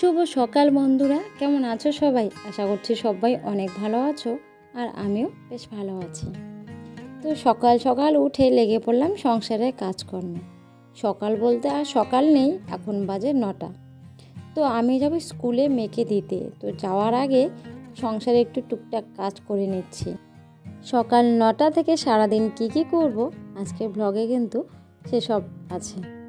শুভ সকাল বন্ধুরা। কেমন আছো সবাই? আশা করছি সবাই অনেক ভালো আছো আর আমিও বেশ ভালো আছি। তো সকাল সকাল উঠে লেগে পড়লাম সংসারের কাজকর্ম। সকাল বলতে আর সকাল নেই, এখন বাজে নটা। তো আমি যাব স্কুলে মেয়েকে দিতে। তো যাওয়ার আগে সংসারে একটু টুকটাক কাজ করে নিচ্ছি। সকাল নটা থেকে সারাদিন কি কি করব? আজকে ব্লগে কিন্তু সেসব আছে।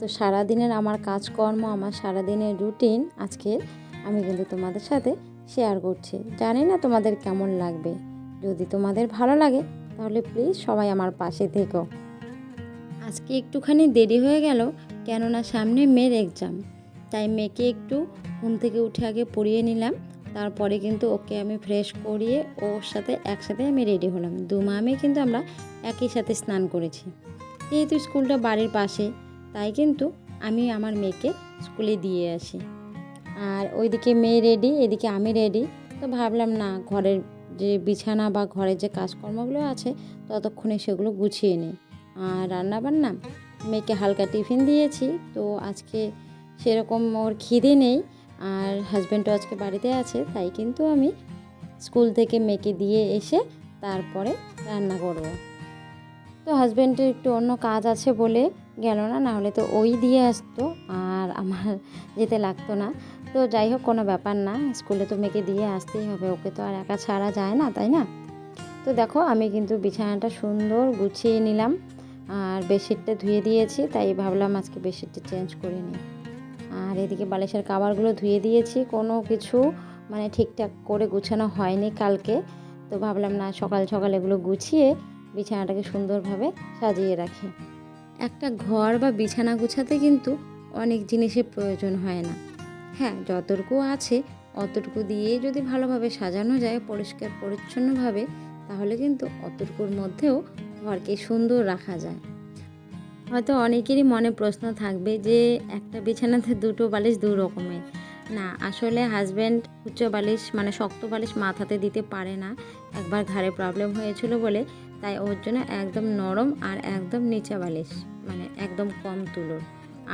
তো সারাদিনের আমার কাজকর্ম, আমার সারাদিনের রুটিন আজকে আমি কিন্তু তোমাদের সাথে শেয়ার করছি। জানি না তোমাদের কেমন লাগবে। যদি তোমাদের ভালো লাগে, তাহলে প্লিজ সবাই আমার পাশে থেকো। আজকে একটুখানি দেরি হয়ে গেল, কেননা সামনে মেয়ের এক্সাম তাই মেয়েকে একটু ঘুম থেকে উঠে আগে পড়িয়ে নিলাম। তারপরে কিন্তু ওকে আমি ফ্রেশ করিয়ে ওর সাথে একসাথে আমি রেডি হলাম। দু মামে কিন্তু আমরা একই সাথে স্নান করেছি। যেহেতু স্কুলটা বাড়ির পাশে তাই কিন্তু আমি আমার মেয়েকে স্কুলে দিয়ে আসি। আর ওইদিকে মেয়ে রেডি এদিকে আমি রেডি তো ভাবলাম না ঘরের যে বিছানা বা ঘরের যে কাজকর্মগুলো আছে ততক্ষণে সেগুলো গুছিয়ে নিই। আর রান্নাবান্না, মেয়েকে হালকা টিফিন দিয়েছি, তো আজকে সেরকম ওর খিদে নেই আর হাজব্যান্ডও আজকে বাড়িতে আছে, তাই কিন্তু আমি স্কুল থেকে মেয়েকে দিয়ে এসে তারপরে রান্না করব। তো হাজব্যান্ডের একটু অন্য কাজ আছে বলে গেল না, নাহলে তো ওই দিয়ে আসতো আর আমার যেতে লাগতো না। তো যাই হোক, কোনো ব্যাপার না, স্কুলে তো মেয়েকে দিয়ে আসতেই হবে, ওকে তো আর একা ছাড়া যায় না, তাই না? তো দেখো, আমি কিন্তু বিছানাটা সুন্দর গুছিয়ে নিলাম আর বেডশিটটা ধুয়ে দিয়েছি, তাই ভাবলাম আজকে বেডশিটটা চেঞ্জ করে নিই। আর এদিকে বালিশের কাবারগুলো ধুয়ে দিয়েছি, কোনো কিছু মানে ঠিকঠাক করে গুছানো হয়নি কালকে। তো ভাবলাম না, সকাল সকাল এগুলো গুছিয়ে বিছানাটাকে সুন্দরভাবে সাজিয়ে রাখি। একটা ঘর বা বিছানা গুছাতে কিন্তু অনেক জিনিসের প্রয়োজন হয় না। হ্যাঁ যতটুকু আছে, অতটুকু দিয়ে যদি ভালোভাবে সাজানো যায়, পরিষ্কার, পরিচ্ছন্নভাবে, তাহলে কিন্তু অতটুকুর মধ্যেও ঘরকে সুন্দর রাখা যায়। হয়তো অনেকেরই মনে প্রশ্ন থাকবে যে, একটা বিছানাতে দুটো বালিশ দু রকমের। না, আসলে হাজব্যান্ড উচ্চ বালিশ মানে শক্ত বালিশ মাথাতে দিতে পারে না। একবার ঘাড়ে প্রবলেম হয়েছিল বলে, তাই ওর জন্য একদম নরম আর একদম নিচা বালিশ। মানে একদম কম তুলোর।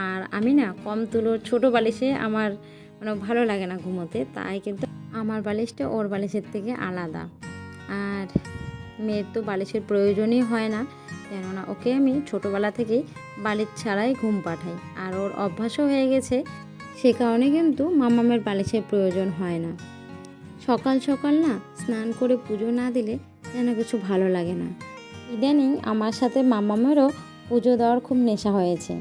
আর আমি না কম তুলোর ছোট বালিশে আমার মানে ভালো লাগে না ঘুমোতে, তাই কিন্তু আমার বালিশটা ওর বালিশের থেকে আলাদা। আর মেয়ের তো বালিশের প্রয়োজনই হয় না, কেননা ওকে আমি ছোটোবেলা থেকেই বালিশ ছাড়াই ঘুম পাঠাই। আর ওর অভ্যাসও হয়ে গেছে, সে কারণে কিন্তু মামামের বালিশের প্রয়োজন হয় না। সকাল সকাল না স্নান করে পুজো না দিলে যেন কিছু ভালো লাগে না। ইদানিং আমার সাথে মামামেরও পুজো দেওয়ার খুব নেশা হয়েছে।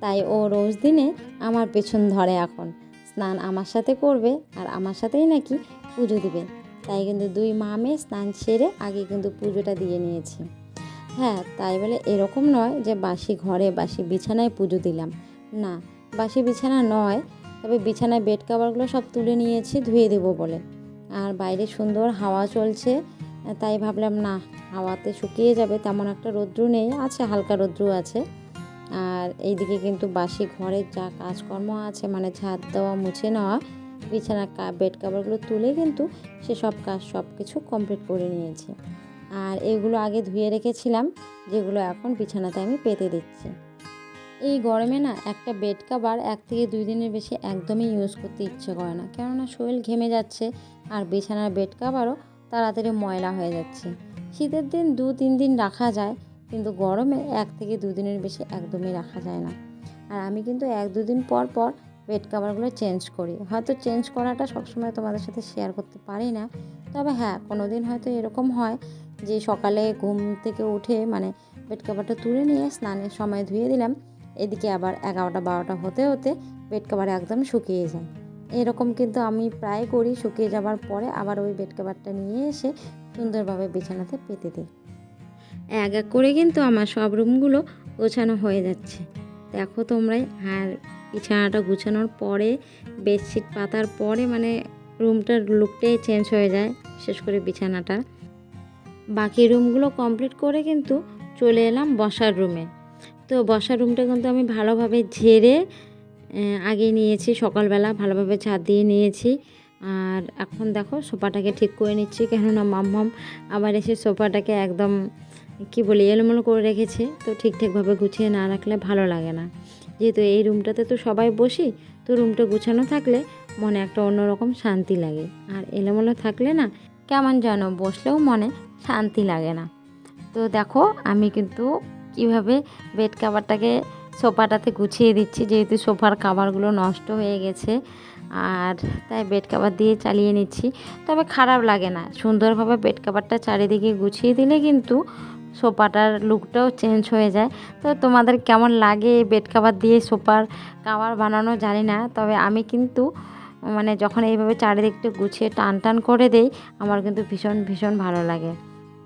তাই ও রোজ দিনে আমার পেছন ধরে এখন। স্নান আমার সাথে করবে আর আমার সাথেই নাকি পুজো দিবে। তাই কিন্তু দুই মামে স্নান সেরে আগে কিন্তু পুজোটা দিয়ে নিয়েছি। হ্যাঁ তাই বলে এরকম নয় যে বাসি ঘরে বাসি বিছানায় পুজো দিলাম। না, বাসি বিছানা নয়, তবে বিছানায় বেড কাভারগুলো সব তুলে নিয়েছি ধুয়ে দেবো বলে। আর বাইরে সুন্দর হাওয়া চলছে, তাই ভাবলাম না হাওয়াতে শুকিয়ে যাবে, তেমন একটা রৌদ্র নেই, আছে, হালকা রৌদ্র আছে। আর এইদিকে কিন্তু বাসি ঘরের যা কাজকর্ম আছে মানে ঝাঁট দেওয়া, মুছে নেওয়া, বিছানা বেড কাভারগুলো তুলে কিন্তু সে সব কাজ, সব কিছু কমপ্লিট করে নিয়েছি। আর এগুলো আগে ধুয়ে রেখেছিলাম, যেগুলো এখন বিছানাতে আমি পেতে দিচ্ছি। এই গরমে না একটা বেড কাভার এক থেকে দুই দিনের বেশি একদমই ইউজ করতে ইচ্ছে করে না। কেননা শরীর ঘেমে যাচ্ছে, আর বিছানার বেড কাভারও তাড়াতাড়ি ময়লা হয়ে যাচ্ছে। শীতের দিন দু, তিন দিন রাখা যায়, কিন্তু গরমে এক থেকে দুদিনের বেশি একদমই রাখা যায় না। আর আমি কিন্তু এক দুদিন পর পর বেড কাভারগুলো চেঞ্জ করি। হয়তো চেঞ্জ করাটা সবসময় তোমাদের সাথে শেয়ার করতে পারি না, তবে হ্যাঁ কোনো দিন হয়তো এরকম হয় যে সকালে ঘুম থেকে উঠে মানে বেড কাভারটা তুলে নিয়ে স্নানের সময় ধুয়ে দিলাম, এদিকে আবার এগারোটা, বারোটা হতে হতে বেড কাভার একদম শুকিয়ে যায়। এরকম কিন্তু আমি প্রায় করি, শুকিয়ে যাবার পরে আবার ওই বেড কাভারটা নিয়ে এসে সুন্দরভাবে বিছানাতে পেতে দিই। এক এক করে কিন্তু আমার সব রুমগুলো গোছানো হয়ে যাচ্ছে। দেখো তোমরাই, আর বিছানাটা গুছানোর পরে, বেডশিট পাতার পরে মানে রুমটার লুকটাই চেঞ্জ হয়ে যায়, বিশেষ করে বিছানাটা বাকি রুমগুলো কমপ্লিট করে কিন্তু চলে এলাম বসার রুমে। তো বসার রুমটা কিন্তু আমি ভালোভাবে ঝেড়ে আগে নিয়েছি সকালবেলা, ভালোভাবে ছাদ দিয়ে নিয়েছি। আর এখন দেখো সোফাটাকে ঠিক করে নিচ্ছি, কেননা মাম্মাম আবার এসে সোফাটাকে একদম, কি বলি, এলোমেলো করে রেখেছে। তো ঠিকঠাকভাবে গুছিয়ে না রাখলে ভালো লাগে না। যেহেতু এই রুমটাতে তো সবাই বসি, তো রুমটা গুছানো থাকলে মনে একটা অন্যরকম শান্তি লাগে। আর এলোমেলো থাকলে না, কেমন যেন বসলেও মনে শান্তি লাগে না। তো দেখো, আমি কিন্তু কীভাবে বেড কাভারটাকে সোফাটাতে গুছিয়ে দিচ্ছি, যেহেতু সোফার কাভারগুলো নষ্ট হয়ে গেছে। আর তাই বেড কাভার দিয়ে চালিয়ে নিচ্ছি। তবে খারাপ লাগে না। সুন্দরভাবে বেড কাভারটা চারিদিকে গুছিয়ে দিলে কিন্তু সোফাটার লুকটাও চেঞ্জ হয়ে যায়। তো তোমাদের কেমন লাগে বেড কাভার দিয়ে সোফার কাভার বানানো জানি না। তবে আমি কিন্তু মানে যখন এইভাবে চারিদিকটা গুছিয়ে টান টান করে দেই, আমার কিন্তু ভীষণ ভীষণ ভালো লাগে।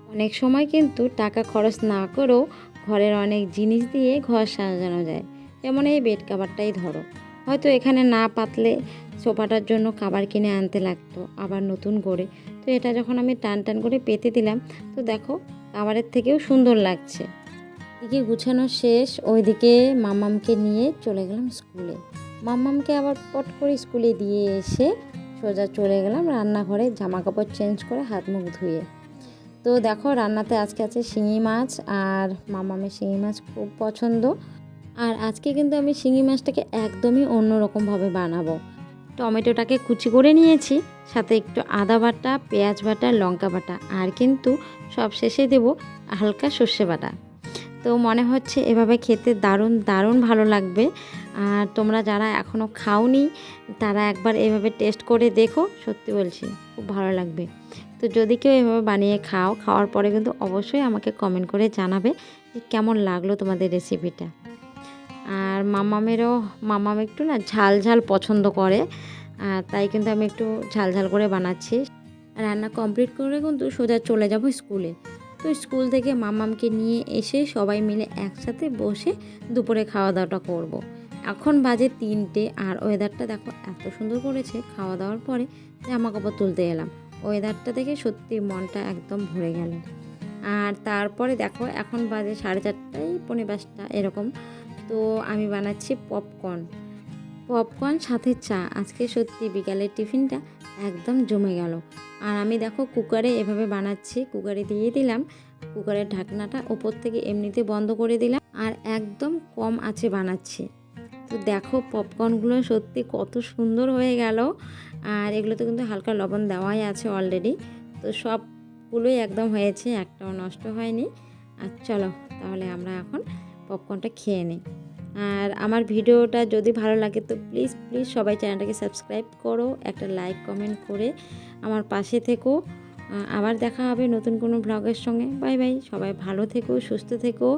অনেক সময় কিন্তু টাকা খরচ না করেও ঘরের অনেক জিনিস দিয়ে ঘর সাজানো যায়। যেমন এই বেড কাভারটাই ধরো। হয়তো এখানে না পাতলে সোফাটার জন্য খাবার কিনে আনতে লাগতো, আবার নতুন করে। তো এটা যখন আমি টান টান করে পেতে দিলাম, তো দেখো খাবারের থেকেও সুন্দর লাগছে। এদিকে গুছানো শেষ, ওইদিকে মামামকে নিয়ে চলে গেলাম স্কুলে। মাম্মামকে আবার পট করে স্কুলে দিয়ে এসে সোজা চলে গেলাম রান্নাঘরে জামা কাপড় চেঞ্জ করে হাত মুখ ধুয়ে। তো দেখো রান্নাতে আজকে আছে শিঙি মাছ, আর মামামের শিঙি মাছ খুব পছন্দ। আর আজকে কিন্তু আমি শিঙি মাছটাকে একদমই অন্যরকমভাবে বানাবো। টমেটোটাকে কুচি করে নিয়েছি, সাথে একটু আদা বাটা, পেঁয়াজ বাটা, লঙ্কা বাটা, আর কিন্তু সব শেষে দেব হালকা সর্ষে বাটা। তো মনে হচ্ছে এভাবে খেতে দারুণ দারুণ ভালো লাগবে। আর তোমরা যারা এখনও খাওনি, তারা একবার এভাবে টেস্ট করে দেখো, সত্যি বলছি, খুব ভালো লাগবে। তো যদি কেউ এভাবে বানিয়ে খাও, খাওয়ার পরে কিন্তু অবশ্যই আমাকে কমেন্ট করে জানাবে যে কেমন লাগল তোমাদের রেসিপিটা আর মামামেরও, মামাম একটু না ঝাল ঝাল পছন্দ করে, আর তাই কিন্তু আমি একটু ঝাল ঝাল করে বানাচ্ছি। রান্না কমপ্লিট করে কিন্তু সোজা চলে যাব স্কুলে। তো স্কুল থেকে মামামকে নিয়ে এসে সবাই মিলে একসাথে বসে দুপুরে খাওয়া দাওয়াটা করব। এখন বাজে তিনটে আর ওয়েদারটা দেখো এত সুন্দর করেছে। খাওয়া দাওয়ার পরে জামা কাপড় তুলতে এলাম। ওয়েদারটা দেখে সত্যি মনটা একদম ভরে গেল। আর তারপরে দেখো এখন বাজে সাড়ে চারটায় পৌনে পাঁচটা এরকম। তো আমি বানাচ্ছি পপকর্ন। পপকর্ন, সাথে চা। আজকে সত্যি বিকালের টিফিনটা একদম জমে গেল। আর আমি দেখো কুকারে এভাবে বানাচ্ছি। কুকারে দিয়ে দিলাম। কুকারের ঢাকনাটা ওপর থেকে এমনিতে বন্ধ করে দিলাম। আর একদম কম আছে বানাচ্ছি। তো দেখো পপকর্নগুলো সত্যি কত সুন্দর হয়ে গেল। আর এগুলোতে কিন্তু হালকা লবণ দেওয়াই আছে অলরেডি তো সবগুলোই একদম হয়েছে, একটাও নষ্ট হয়নি। আর চলো তাহলে আমরা এখন পপকর্নটা খেয়ে নিই। আর আমার ভিডিওটা যদি ভালো লাগে তো প্লিজ প্লিজ সবাই চ্যানেলটাকে সাবস্ক্রাইব করো, একটা লাইক, কমেন্ট করে আমার পাশে থেকো। আবার দেখা হবে নতুন কোনো ব্লগের সঙ্গে। বাই বাই, সবাই ভালো থেকো, সুস্থ থেকো।